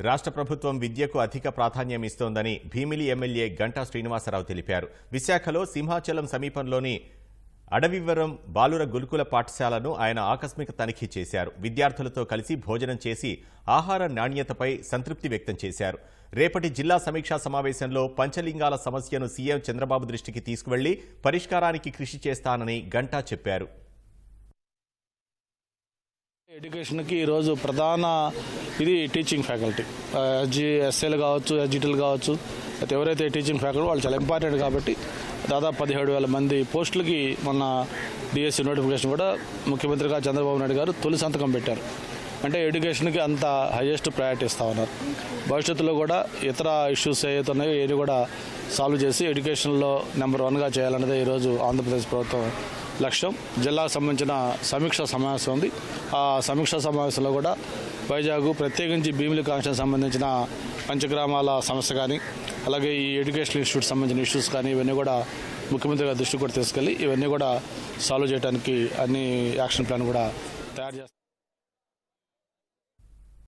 రాష్ట్ర ప్రభుత్వం విద్యకు అధిక ప్రాధాన్యం ఇస్తోందని భీమిలి ఎమ్మెల్యే గంటా శ్రీనివాసరావు తెలిపారు. విశాఖలో సింహాచలం సమీపంలోని అడవివరం బాలుర గురుకుల పాఠశాలను ఆయన ఆకస్మిక తనిఖీ చేశారు. విద్యార్థులతో కలిసి భోజనం చేసి ఆహార నాణ్యతపై సంతృప్తి వ్యక్తం చేశారు. రేపటి జిల్లా సమీక్షా సమావేశంలో పంచలింగాల సమస్యను సీఎం చంద్రబాబు దృష్టికి తీసుకువెళ్ళి పరిష్కారానికి కృషి చేస్తానని గంటా చెప్పారు. ఎడ్యుకేషన్కి ఈరోజు ప్రధాన ఇది టీచింగ్ ఫ్యాకల్టీ ఎస్జీ ఎస్ఎల్ కావచ్చు ఎస్జిటీలు కావచ్చు అయితే ఎవరైతే టీచింగ్ ఫ్యాకల్టీ వాళ్ళు చాలా ఇంపార్టెంట్ కాబట్టి దాదాపు పదిహేడు వేల మంది పోస్టులకి మొన్న డిఎస్సి నోటిఫికేషన్ కూడా ముఖ్యమంత్రిగా చంద్రబాబు నాయుడు గారు తొలి సంతకం పెట్టారు. అంటే ఎడ్యుకేషన్కి అంత హైయెస్ట్ ప్రయారిటీ ఇస్తా ఉన్నారు. భవిష్యత్తులో కూడా ఇతర ఇష్యూస్ ఏవైతే ఉన్నాయో ఏది కూడా సాల్వ్ చేసి ఎడ్యుకేషన్లో నెంబర్ వన్గా చేయాలన్నదే ఈరోజు ఆంధ్రప్రదేశ్ ప్రభుత్వం లక్ష్యం. జిల్లాకు సంబంధించిన సమీక్ష సమావేశం ఉంది. ఆ సమీక్ష సమావేశంలో కూడా వైజాగ్ ప్రత్యేకించి భీమిలి కాన్షన్ సంబంధించిన పంచగ్రామాల సమస్య కానీ అలాగే ఈ ఎడ్యుకేషన్ ఇన్స్టిట్యూట్ సంబంధించిన ఇష్యూస్ కానీ ఇవన్నీ కూడా ముఖ్యమంత్రి గారి దృష్టికి కూడా తీసుకెళ్ళి ఇవన్నీ కూడా సాల్వ్ చేయడానికి అన్ని యాక్షన్ ప్లాన్ కూడా తయారు చేస్తారు